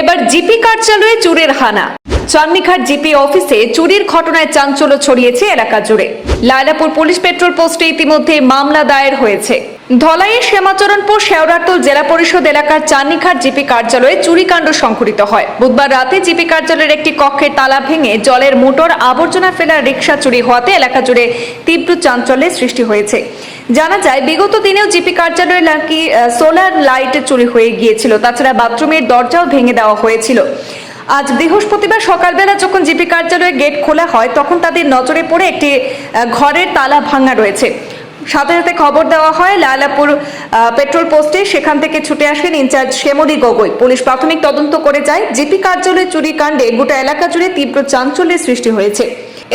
এবার জিপি কার্যালয়ে চুরের হানা। চান্নিঘাট জিপি অফিসে চুরির ঘটনায় চাঞ্চল্য ছড়িয়েছে এলাকা জুড়ে। লায়লাপুর পুলিশ পেট্রোল পোস্টে ইতিমধ্যে মামলা দায়ের হয়েছে। ধলাইয়ের শ্যামাচরণপুর শেওড়াতল জেলা পরিষদ এলাকার চান্নিঘাট জিপি কার্যালয়ে চুরিকাণ্ড সংঘটিত হয়। বুধবার রাতে জিপি কার্যালয়ের একটি কক্ষের তালা ভেঙে জলের মোটর আবর্জনা ফেলার রিক্সা চুরি হওয়াতে এলাকা জুড়ে তীব্র চাঞ্চল্যের সৃষ্টি হয়েছে। জানা যায়, বিগত দিনেও জিপি কার্যালয়ে নাকি সোলার লাইট চুরি হয়ে গিয়েছিল। তাছাড়া বাথরুমের দরজাও ভেঙে দেওয়া হয়েছিল। আজ বৃহস্পতিবার সকালবেলা যখন জিপি কার্যালয়ে গেট খোলা হয়, তখন তাদের নজরে পড়ে একটি ঘরের তালা ভাঙা রয়েছে। সাথে সাথে খবর দেওয়া হয়, লালাপুর পেট্রোল পোস্টে সেখান থেকে ছুটে আসেন ইনচার্জ শ্যামলী গগৈ। পুলিশ প্রাথমিক তদন্ত করে যায়। জিপি কার্যালয়ে চুরি কাণ্ডে গোটা এলাকা জুড়ে তীব্র চাঞ্চল্যের সৃষ্টি হয়েছে।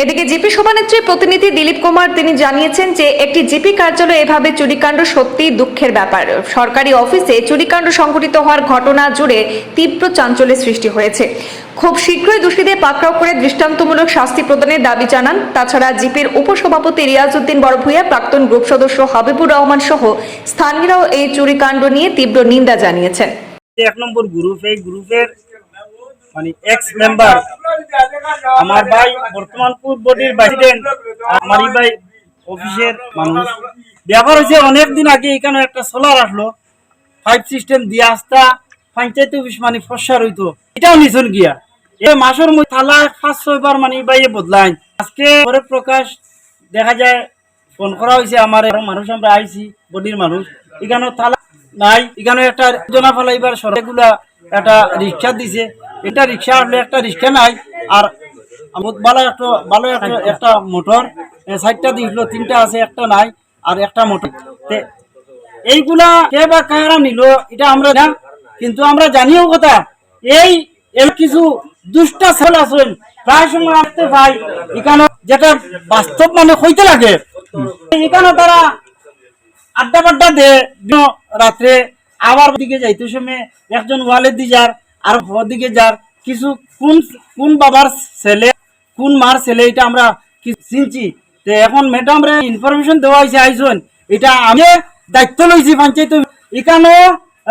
এদিকে জিপি সভানেত্রীর প্রতিনিধি দিলীপ কুমার, তিনি জানিয়েছেন যে একটি জিপি কার্যালয়ে এভাবে চুরিকাণ্ড সত্যিই দুঃখের ব্যাপার। সরকারি অফিসে চুরিকাণ্ড সংঘটিত হওয়ার ঘটনা জুড়ে তীব্র চাঞ্চল্যের সৃষ্টি হয়েছে। খুব শীঘ্রই দোষীদের পাকড়াও করে দৃষ্টান্তমূলক শাস্তি প্রদানের দাবি জানান। তাছাড়া জিপির উপসভাপতি রিয়াজউদ্দিন বড়ভূয়া প্রাক্তন গ্রুপ সদস্য হাবিবুর রহমান সহ স্থানীয়রাও এই চুরিকাণ্ড নিয়ে তীব্র নিন্দা জানিয়েছেন। এক নম্বর গ্রুপ এই গ্রুপের মানে এক্স মেম্বার আমার ভাই বর্তমানপুর বডির প্রেসিডেন্ট আমার ভাই অফিসের মানুষ। ব্যাপার হয়েছে অনেকদিন আগে এখানে একটা সোলার আসলো ফাইভ সিস্টেম দিয়ে আসতা, পঞ্চায়েত অফিস মানে ফসার হইতো এটাও গিয়া। এই মাসের মধ্যে থালা ছয়বার মানে বদলাইন। আজকে পরে প্রকাশ দেখা যায়, ফোন করা হয়েছে আমার মানুষ আমরা আইছি, বডির মানুষ। থালা নাই এখানে একটা জনা ফেলাইবার সরকারগুলা একটা রিক্সা দিছে। এটা রিক্সা আসলে একটা রিক্সা নাই আর ভালো একটা ভালো একটা একটা মোটর সাইডটা দিছিল তিনটা আছে একটা নাই আর একটা মোটর। এইগুলা কে বা কারা নিল এটা আমরা না কিন্তু আমরা জানিও কথা এই এর কিছু দুষ্টা ছেল আছেন প্রায় সময় আসতে পাই এখানে যেটা বাস্তব মানে হইতে লাগে। এখানে তারা আড্ডা বাড্ডা দে রাত্রে আবার দিকে যাইতে সময় একজন ওয়ালের দি যার আর দিকে যার কিছু কোন কোন বাবার ছেলে, কোন মার ছেলে, এটা আমরা চিনছি? তো এখন ম্যাডাম রে ইনফরমেশন দেওয়া হয়েছে আইসন এটা আমি দায়িত্ব লইছি পঞ্চায়েত এখানে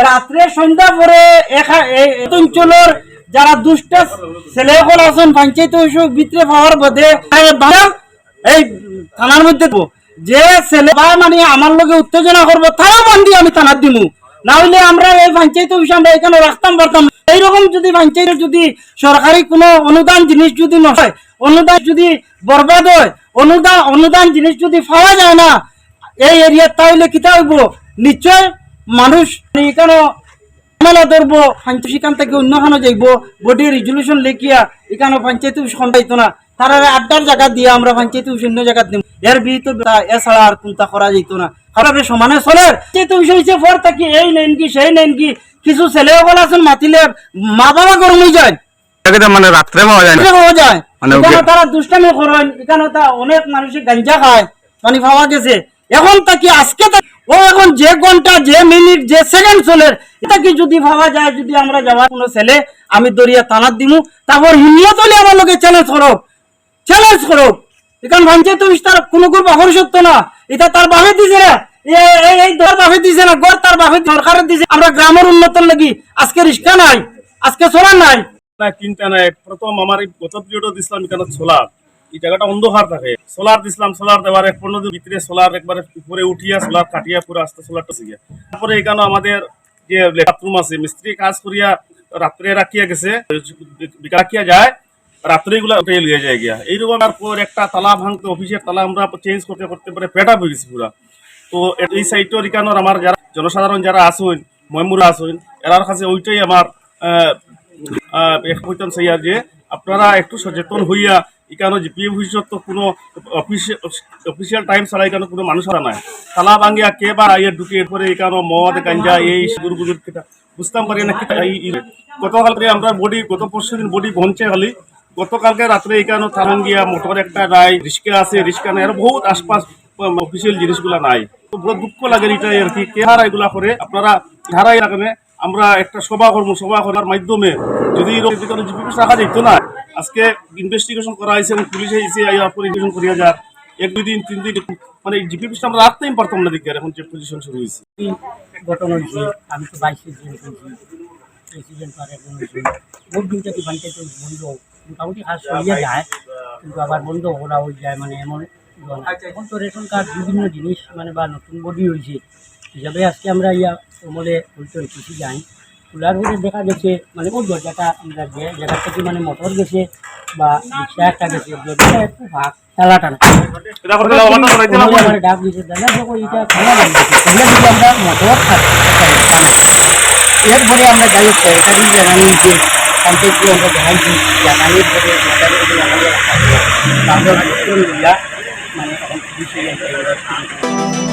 রাত্রে সন্ধ্যা পরে অঞ্চলের যারা দুষ্ট ছেলে সকল আছেন, পঞ্চায়েত ভিতরে পাওয়ার বদে এই থানার মধ্যে। যে ছেলে বা মানে আমার লগে উত্তেজনা করব তারাও বান্ধি আমি থানার দিমু। না হইলে আমরা এই পঞ্চায়েত অফিস আমরা এখানে রাখতাম, পারতাম এইরকম যদি পঞ্চায়েতের যদি সরকারি কোনো অনুদান জিনিস যদি নয়, অনুদান যদি বরবাদ হয় অনুদান অনুদান জিনিস যদি পাওয়া যায় না, এই এরিয়ার তাহলে কিতা হইব? নিশ্চয় মানুষ এখানে মামলা ধরবো, পঞ্চায়েত সেখান থেকে অন্যখানে যাইব বডি রেজলিউশন লেখিয়া এখানে পঞ্চায়েত অফিস খন্ডাইতো না। তারা আড্ডার জায়গা দিয়ে আমরা পঞ্চায়েত অন্য জায়গা দিব এর বিহিত এছাড়া আর কোনটা করা যেত না। খারাপ সমানে পর থাকি এই নেন কি সেই নেন কি কিছু ছেলে সকল আছেন মাতিলে মা বাবা গরম হয়ে যায়। মানে রাত্রে পাওয়া যায় পাওয়া যায়। মানে তারা দুষ্টামি করেন এখানে তা অনেক মানুষের গাঞ্জা খায়। মানে পাওয়া গেছে। এখন তাকি আজকে ও এখন যে ঘণ্টা যে মিনিট যে সেকেন্ড চলে এটা কি যদি ভাবা যায় যদি আমরা যাওয়ার কোনো ছেলে আমি দরিয়া তানাত দিমু তারপর হিম্মত হলে আমার লোকে চ্যালেঞ্জ করো চ্যালেঞ্জ করো এখান পঞ্চায়েত অফিস তার কোনো কোনো বাপের সত্য না। এটা তার বাপে দিছে না এই দর বাপে দিছে না, গড় তার বাপে সরকারের দিছে। আমরা গ্রামের উন্নতর লাগি। আজকে রিক্সা নাই, আজকে সোলার নাই। না তিনটা নাই। প্রথম আমার এই গত দিছিলাম এখানে সোলার এই জায়গাটা অন্ধকার থাকে। সোলার দিছিলাম সোলার দেওয়ার এক পনেরো দিন ভিতরে সোলার একবারে উপরে উঠিয়া সোলার কাটিয়া পুরো আস্তে সোলারটা শিখিয়া তারপরে এখানে আমাদের যে বাথরুম আছে, মিস্ত্রি কাজ করিয়া রাত্রে রাখিয়া গেছে। রাখিয়া যায়। রাত্রে এগুলা উঠে লিয়ে যায় গিয়া। এইরকম তারপর একটা তালা ভাঙতে অফিসের তালা আমরা চেঞ্জ করতে করতে পারে পেটা হয়ে গেছি পুরা। তো এই সাইটের এখানোর আমার যারা জনসাধারণ যারা আসুন ময়মুরা আসুন এরার কাছে ওইটাই আমার আহ, আহ, এক কইতাম সেই আর যে আপনারা একটু সচেতন হইয়া এখানে জিপি ভবিষ্যৎ তো কোনো অফিসিয়াল অফিসিয়াল টাইম ছাড়া এখানে কোনো মানুষ নাই তালা ভাঙিয়া কে বা আইয়া ঢুকে এরপরে এখানে মদ গাঞ্জা এই গুরু গুজুর বুঝতাম পারি না এই- আমরা বডি গত পরশু দিন বডি পৌঁছে খালি। গতকালকে রাত্রে এখানে থানান গিয়া মোটর একটা নাই রিস্কা আছে রিস্কা নাই, আর বহুত আশপাশ অফিসিয়াল জিনিসগুলা নাই। তো বড় দুঃখ লাগে এটাই আর কি, কে হারা এগুলা করে? আপনারা যারা এখানে আমরা একটা সভা করব, সভা করার মাধ্যমে যদি রাখা যেত না, আজকে ইনভেস্টিগেশন করা হয়েছে এবং পুলিশ এসে ইনভেস্টিগেশন করিয়া যাক। এক, দুই দিন, তিন দিন মানে জিপি আমরা রাখতেই পারতাম না দিকে এখন যে পজিশন শুরু হয়েছে। ঘটনা আমি তো বাইশে বন্ধ? মোটামুটি কাজ সরিয়ে যায় কিন্তু আবার বন্ধ করা হয়ে যায় মানে এমন ইয়ে এখন তো রেশন কার্ড বিভিন্ন জিনিস মানে বা নতুন বডি হয়েছে হিসাবে আজকে আমরা ইয়া আমলে হইতে কিছু যাই। খোলার পরে দেখা গেছে মানে ওই দরজাটা আমরা যে জায়গা থেকে মানে মোটর গেছে বা রিক্সা একটা গেছে দরজাটা একটু ভাগ টানা ডাক দিয়েছে দাদা দেখো এটা খোলা যদি আমরা মোটর থাকি এরপরে আমরা যাই সরকারি জানানি যে পঞ্চায়েতকে আমরা জানাইছি জানালে ধরে সরকারি জানানি রাখা আমরা মানে